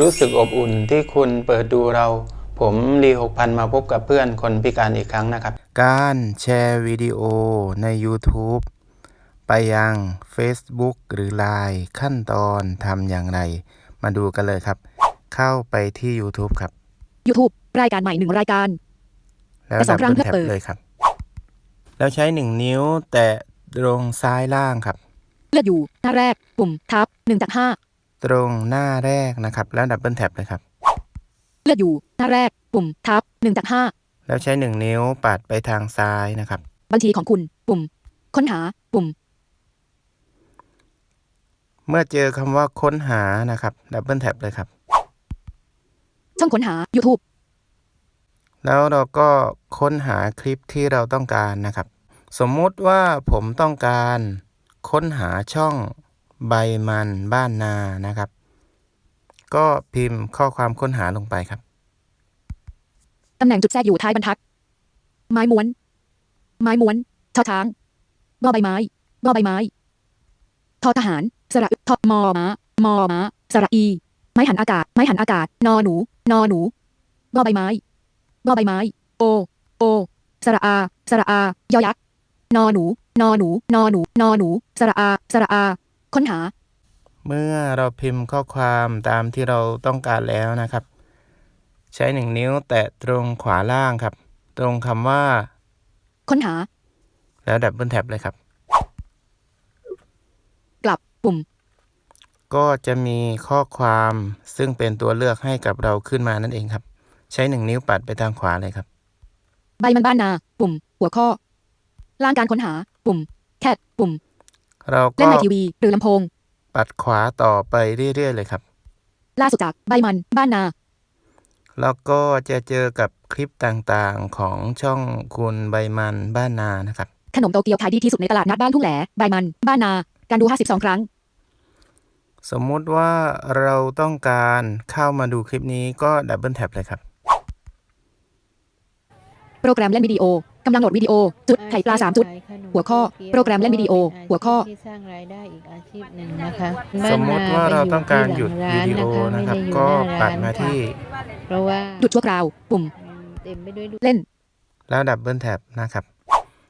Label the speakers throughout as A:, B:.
A: รู้สึกอบอุ่นที่คุณเปิดดูเรา ผมรีหกพันมาพบกับเพื่อนคนพิการอีกครั้งนะครับ การแชร์วิดีโอใน YouTube ไปยัง Facebook หรือ Line ขั้นตอนทำอย่างไร มาดูกันเลยครับ เข้าไปที่ YouTube ครับ
B: YouTube รายการใหม่หนึ่งรายการ
A: แล้ว
B: แต่ส
A: ดั
B: อบงครั้
A: เบิ
B: ง
A: ลแท็บ
B: เพื่อเปิด
A: เลยครับ แล้วใช้หนึ่งนิ้วแตะตรงซ้ายล่างครับ
B: เลือกอยู่หน้าแรกปุ่มทับ1จาก
A: ตรงหน้าแรกนะครับ แล้วดับเบิลแท็บเลยครับ
B: 5เลือกอยู่หน้าแรกปุ่มทับ1จาก
A: แล้วใช้หนึ่งนิ้วปัดไปทางซ้ายนะครับ
B: 5บัญชีของคุณปุ่ม ค้นหาปุ่ม
A: เมื่อเจอคำว่าค้นหานะครับดับเบิลแท็บเลยครับ
B: ช่องค้นหา YouTube
A: แล้วเราก็ค้นหาคลิปที่เราต้องการนะครับ สมมุติว่าผมต้องการค้นหาช่อง ใบมันบ้านนานะครับ ก็พิมพ์ข้อความค้นหาลงไปครับ
B: ตำแหน่งจุดแทรกอยู่ท้ายบรรทัด ไม้ม้วน ไม้ม้วนชอช้างบอใบไม้บอใบไม้ทอทหาร สระอึทอมอม้ามอม้าสระอี ไม้หันอากาศ ไม้หันอากาศ นอหนู นอหนูบอใบไม้บอใบไม้ โอ โอ สระอา สระอา ยอยักษ์ นอหนู นอหนู นอหนู นอหนู สระอา สระอา ค้นหา
A: เมื่อเราพิมพ์ข้อความตามที่เราต้องการแล้วนะครับ ใช้หนึ่งนิ้วแตะตรงขวาล่างครับ ตรงคำว่า
B: ค้นหา
A: แล้วดับเบิลแท็บเลยครับ
B: กลับปุ่ม
A: ก็จะมีข้อความซึ่งเป็นตัวเลือกให้กับเราขึ้นมานั่นเองครับ ใช้หนึ่งนิ้วปัดไปทางขวาเลยครับ
B: ใบมันบ้านนา ปุ่ม หัวข้อ ล่างการค้นหา ปุ่ม แคทปุ่ม
A: เรา
B: เล่
A: ก็
B: นในทีวีหรือลำโพง
A: ปัดขวาต่อไปเรื่อยๆเลยครับ
B: ล่าสุดจากใบมันบ้านนา
A: แล้วก็จะเจอกับคลิปต่างๆของช่องคุณใบมันบ้านนานะครับ
B: ขนมโตเกียวขายดีที่สุดในตลาดนัดบ้านทุ่งแหลใบมันบ้านนา การดู 52 ครั้ง
A: สมมุติว่าเราต้องการเข้ามาดูคลิปนี้ก็ดับเบิลแท็บเลยครับ
B: โปรแกรมเล่นวิดีโอกำลังโหลดวิดีโอ จุดไข่ปลา3จุด หัวข้อ โปรแกรมเล่นวิดีโอ หัวข้อ
C: ที่สร้างรายได้อีกอาชีพหนึ่งนะคะ
A: สมมุติว่าเราต้องการหยุดวิดีโอ
C: บ้า
A: นะครับ
C: ไม่ไอยู่
A: ก็
C: หน้
A: ปัด
C: ร้น
A: มาที่
C: ค่ะเพราะว่า
B: หยุดชั่วคราว ปุ่ม
C: เต็มไปด้วยลูก
B: เล่น
A: แล้วดับเบิลแท็บนะครับ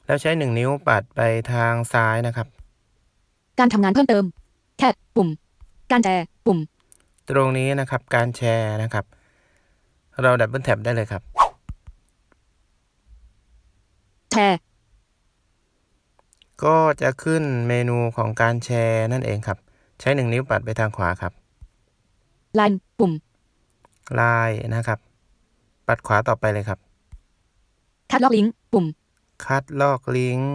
A: แล้วใช้หนึ่งนิ้วปัดไปทางซ้ายนะครับ
B: การทำงานเพิ่มเติม แคทปุ่ม การแชร์ปุ่ม
A: ตรงนี้นะครับ การแชร์นะครับ เราดับเบิลแท็บได้เลยครับ
B: แชร์
A: ก็จะขึ้นเมนูของการแชร์นั่นเองครับ ใช้หนึ่งนิ้วปัดไปทางขวาครับ
B: ไลน์ปุ่ม
A: ไลน์นะครับ ปัดขวาต่อไปเลยครับ
B: คัดลอกลิงก์ปุ่ม
A: คัดลอกลิงก์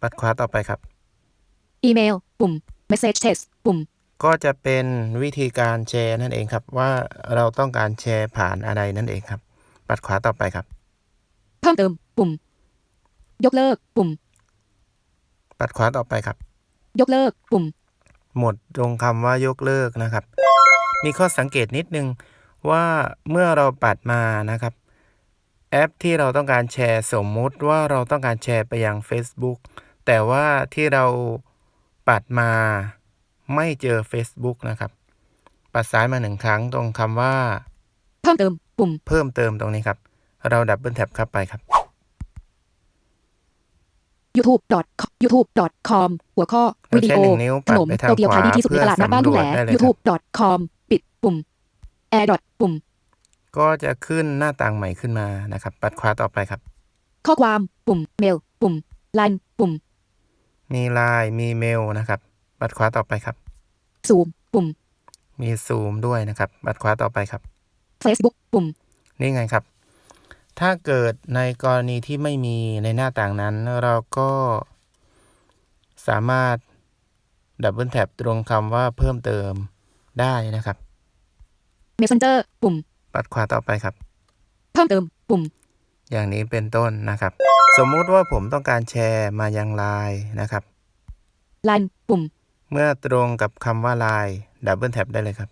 A: ปัดขวาต่อไปครับ
B: อีเมล ปุ่ม message text ปุ่ม
A: ก็จะเป็นวิธีการแชร์นั่นเองครับ ว่าเราต้องการแชร์ผ่านอะไรนั่นเองครับ ปัดขวาต่อไปครับ
B: เพิ่มเติม ปุ่ม ยกเลิก ปุ่ม
A: ปัดขวาต่อไปครับ
B: ยกเลิก ปุ่ม
A: หมดตรงคำว่ายกเลิกนะครับ มีข้อสังเกตนิดนึงว่าเมื่อเราปัดมานะครับ แอปที่เราต้องการแชร์สมมุติว่าเราต้องการแชร์ไปยัง Facebook แต่ว่าที่เราปัดมาไม่เจอ Facebook นะครับ ปัดซ้ายมาหนึ่งครั้งตรงคำว่า
B: เพิ่มเติม ปุ่ม
A: เพิ่มเติมตรงนี้ครับ เราดับเบิลแท็บเข้าไปครับ
B: youtube youtube com หัวข้อ
A: เรา
B: วิดี
A: ใช้
B: โอ
A: หนึ่งนิ้ว
B: ข
A: ปัด
B: นม
A: ไปทาง
B: โตเกียว
A: ขวา
B: ขายดีที่สุดในตลาดนัดบ้านทุ่งแหล
A: เพื่อสำรวจได้เลยครับ
B: youtube com ปิดปุ่ม air dot ปุ่ม
A: ก็จะขึ้นหน้าต่างใหม่ขึ้นมานะครับ ปัดขวาต่อไปครับ
B: ข้อความปุ่มเมล ปุ่มไลน์ปุ่ม
A: มีไลน์มีเมลนะครับ ปัดขวาต่อไปครับ
B: ซูมปุ่ม
A: มีซูมด้วยนะครับ ปัดขวาต่อไปครับ
B: Facebook ปุ่ม
A: นี่ไงครับ ถ้าเกิดในกรณีที่ไม่มีในหน้าต่างนั้น เราก็สามารถดับเบิลแท็บตรงคำว่าเพิ่มเติมได้นะครับ
B: Messenger ปุ่ม
A: ปัดขวาต่อไปครับ
B: เพิ่มเติม ปุ่ม
A: อย่างนี้เป็นต้นนะครับ สมมุติว่าผมต้องการแชร์มายังไลน์นะครับ
B: ไลน์ปุ่ม
A: เมื่อตรงกับคำว่าไลน์ดับเบิลแท็บได้เลยครับ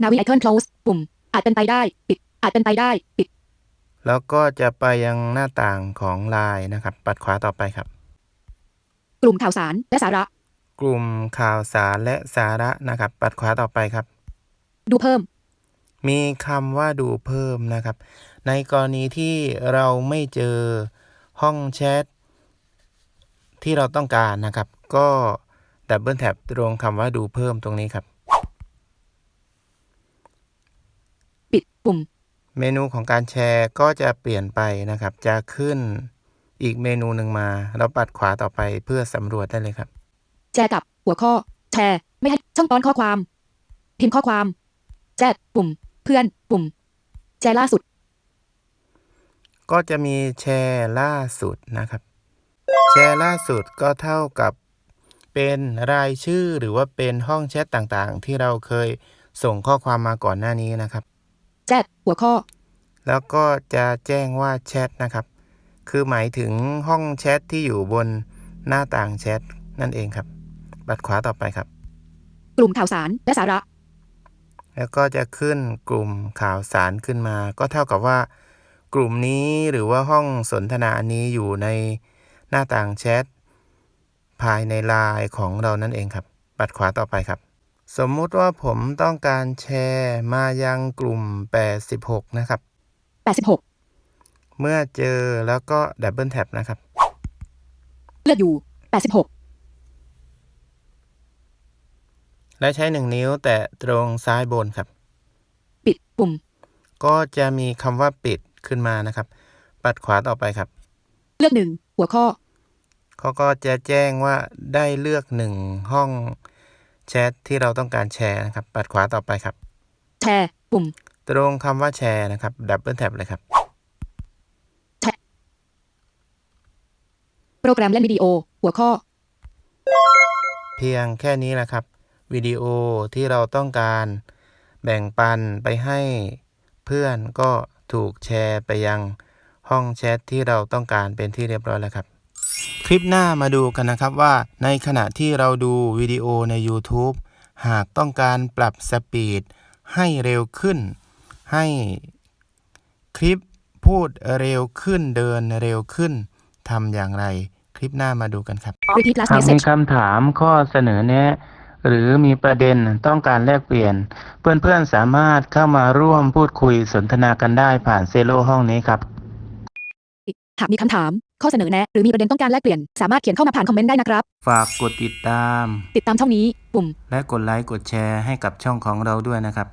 B: นาวิไอคอน close ปุ่ม อาจเป็นไปได้ ปิด อาจเป็นไปได้ ปิด
A: แล้วก็จะไปยังหน้าต่างของไลน์นะครับ ปัดขวาต่อไปครับ
B: กลุ่มข่าวสารและสาระ
A: กลุ่มข่าวสารและสาระนะครับ ปัดขวาต่อไปครับ
B: ดูเพิ่ม
A: มีคำว่าดูเพิ่มนะครับ ในกรณีที่เราไม่เจอห้องแชทที่เราต้องการนะครับ ก็ดับเบิลแท็บตรงคำว่าดูเพิ่มตรงนี้ครับ
B: ปิดปุ่ม
A: เมนูของการแชร์ก็จะเปลี่ยนไปนะครับ จะขึ้นอีกเมนูหนึ่งมา เราปัดขวาต่อไปเพื่อสำรวจได้เลยครับ
B: แชร์กับหัวข้อ แชร์ ไม่ให้ช่องตอนข้อความ พิมพ์ข้อความแชทปุ่ม เพื่อนปุ่ม แชร์ล่าสุด
A: ก็จะมีแชร์ล่าสุดนะครับ แชร์ล่าสุดก็เท่ากับเป็นรายชื่อหรือว่าเป็นห้องแชทต่างๆ ที่เราเคยส่งข้อความมาก่อนหน้านี้นะครับ
B: แชท หัวข้อ
A: แล้วก็จะแจ้งว่าแชทนะครับ คือหมายถึงห้องแชทที่อยู่บนหน้าต่างแชทนั่นเองครับปัดขวาต่อไปครับ
B: กลุ่มข่าวสารและสาระ
A: แล้วก็จะขึ้นกลุ่มข่าวสารขึ้นมา ก็เท่ากับว่า กลุ่มนี้หรือว่าห้องสนทนาอันนี้อยู่ในหน้าต่างแชทภายในไลน์ของเรานั่นเองครับปัดขวาต่อไปครับ สมมุติว่าผมต้องการแชร์มายังกลุ่ม 86 นะครับ
B: 86
A: เมื่อเจอแล้วก็ดับเบิลแท็บนะครับ
B: เลือกอยู่ 86
A: และใช้หนึ่งนิ้วแตะตรงซ้ายบนครับ
B: ปิดปุ่ม
A: ก็จะมีคำว่าปิดขึ้นมานะครับ ปัดขวาต่อไปครับ
B: เลือกหนึ่งหัวข้อ
A: เขาก็จะแจ้งว่าได้เลือกหนึ่งห้อง แชทที่เราต้องการแชร์นะครับ ปัดขวาต่อไปครับ
B: แชร์ปุ่ม
A: ตรงคำว่าแชร์นะครับ ดับเบิลแท็บเลยครับ
B: โปรแกรมเล่นวิดีโอ หัวข้อ
A: เพียงแค่นี้แหละครับวิดีโอที่เราต้องการแบ่งปันไปให้เพื่อนก็ถูกแชร์ไปยังห้องแชทที่เราต้องการเป็นที่เรียบร้อยแล้วครับ คลิปหน้ามาดูกันนะครับว่าในขณะที่เราดูวิดีโอใน YouTube หากต้องการปรับสปีดให้เร็วขึ้น ให้คลิปพูดเร็วขึ้นเดินเร็วขึ้นทำอย่างไร คลิปหน้ามาดูกันครับ
B: repeat last
A: หากมี
B: message
A: คำถามข้อเสนอแนะ หรือมีประเด็นต้องการแลกเปลี่ยน เพื่อนๆสามารถเข้ามาร่วมพูดคุยสนทนากันได้ผ่านเซโลห้องนี้ครับ
B: หากมีคำถาม ข้อเสนอแนะ หรือมีประเด็นต้องการแลกเปลี่ยน สามารถเขียนเข้ามาผ่านคอมเมนต์ได้นะครับ
A: ฝากกดติดตาม
B: ติดตามช่องนี้ ปุ่ม
A: และกดไลค์กดแชร์ให้กับช่องของเราด้วยนะครับ